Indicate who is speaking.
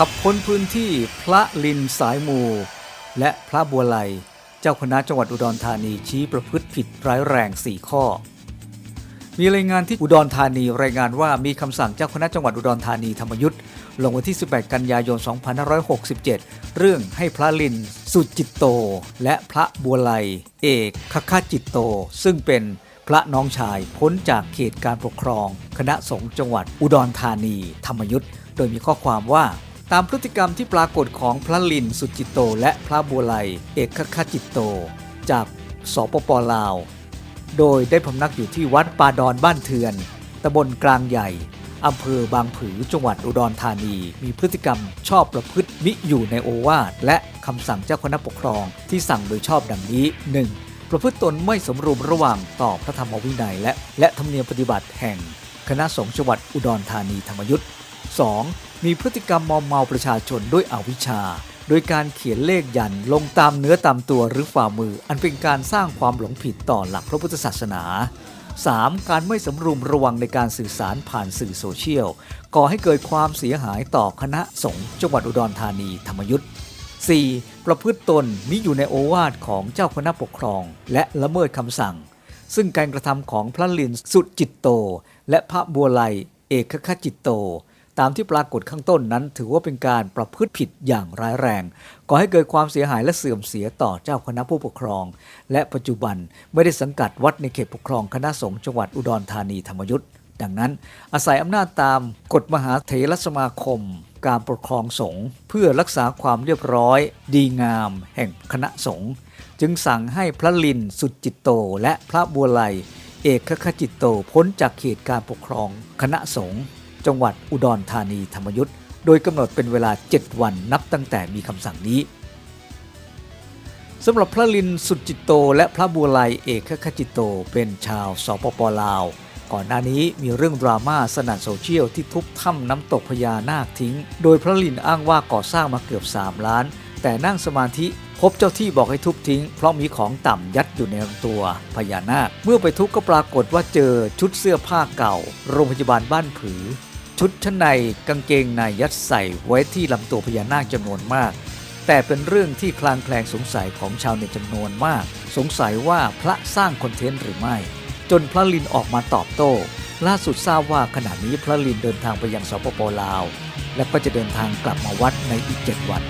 Speaker 1: ขับพ้นพื้นที่พระลินสายมู และพระบัวไลเจ้าคณะจังหวัดอุดรธานีชี้ประพฤติผิดร้ายแรง 4 ข้อ มีรายงานที่อุดรธานีรายงานว่ามีคำสั่งเจ้าคณะจังหวัดอุดรธานีธรรมยุทธ์ลงวันที่ 18 กันยายน 2567 เรื่องให้พระลินสุจิตโต และพระบัวไลเอกคคจิตโต ซึ่งเป็นพระน้องชายพ้นจากเขตการปกครอง คณะสงฆ์จังหวัดอุดรธานี ธรรมยุทธ์โดยมีข้อความว่า ตามพฤติกรรมที่ปรากฏของพระลินสุจิตโตและพระบัวไลเอกคจิตโต จากสปปลาว โดยได้พำนักอยู่ที่วัดป่าดอนบ้านเทือนตำบลกลางใหญ่อำเภอบางผือจังหวัดอุดรธานี มีพฤติกรรมชอบประพฤติมิอยู่ในโอวาทและคำสั่งเจ้าคณะปกครองที่สั่งโดยชอบดังนี้ 1. ประพฤติตนไม่สมรุมระหว่างต่อพระธรรมวินัยและและธรรมเนียมปฏิบัติแห่ง คณะสงฆ์จังหวัดอุดรธานีธรรมยุทธ์ 2. มีพฤติกรรมมอมเมาประชาชนด้วยอวิชชา โดยการเขียนเลขยันลงตามเนื้อตามตัวหรือฝ่ามือ อันเป็นการสร้างความหลงผิดต่อหลักพระพุทธศาสนา 3. การไม่สำรวมระวังในการสื่อสารผ่านสื่อโซเชียล ก่อให้เกิดความเสียหายต่อคณะสงฆ์จังหวัดอุดรธานีธรรมยุทธ์ 4. ประพฤติตนมิอยู่ในโอวาทของเจ้าคณะปกครอง และละเมิดคำสั่ง ซึ่งการกระทำของพระลินสุจิตโต และพระบัวไลเอกคจิตโต ตามที่ปรากฏข้างต้นนั้น ถือว่าเป็นการประพฤติผิดอย่างร้ายแรงก่อให้เกิดความเสียหายและเสื่อมเสียต่อเจ้าคณะผู้ปกครอง และปัจจุบันไม่ได้สังกัดวัดในเขตปกครองคณะสงฆ์จังหวัดอุดรธานีธรรมยุทธ์ดังนั้น อาศัยอำนาจตามกฎมหาเถรสมาคม การปกครองสงฆ์เพื่อรักษาความเรียบร้อย ดีงาม แห่งคณะสงฆ์จึงสั่งให้พระลินสุจิตโต และพระบัวไลเอกคจิตโตพ้นจากเขตการปกครองคณะสงฆ์ จังหวัดอุดรธานีธรรมยุทธ์โดยกำหนดเป็นเวลา 7 วันนับตั้งแต่มีคำสั่งนี้สำหรับพระลินสุจิตโต และพระบัวไลเอกคจิตโต เป็นชาวสปปลาว ก่อนหน้านี้มีเรื่องดราม่าสนั่นโซเชียลที่ทุบถ้ำน้ำตกพญานาคทิ้ง โดยพระลินอ้างว่าก่อสร้างมาเกือบ 3 ล้าน แต่นั่งสมาธิพบเจ้าที่บอกให้ทุบทิ้ง เพราะมีของต่ำยัดอยู่ในลำตัวพญานาค เมื่อไปทุบก็ปรากฏว่าเจอชุดเสื้อผ้าเก่า โรงพยาบาลบ้านผือ ชุดชั้นในกางเกงในยัดใส่ไว้ที่ลำตัวพญานาคจำนวนมาก แต่เป็นเรื่องที่คลางแคลงสงสัยของชาวเน็ตจำนวนมาก สงสัยว่าพระสร้างคอนเทนต์หรือไม่ จนพระลินออกมาตอบโต้ ล่าสุดทราบว่าขณะนี้พระลินเดินทางไปยังสปปลาว และก็จะเดินทางกลับมาวัดในอีก 7 วัน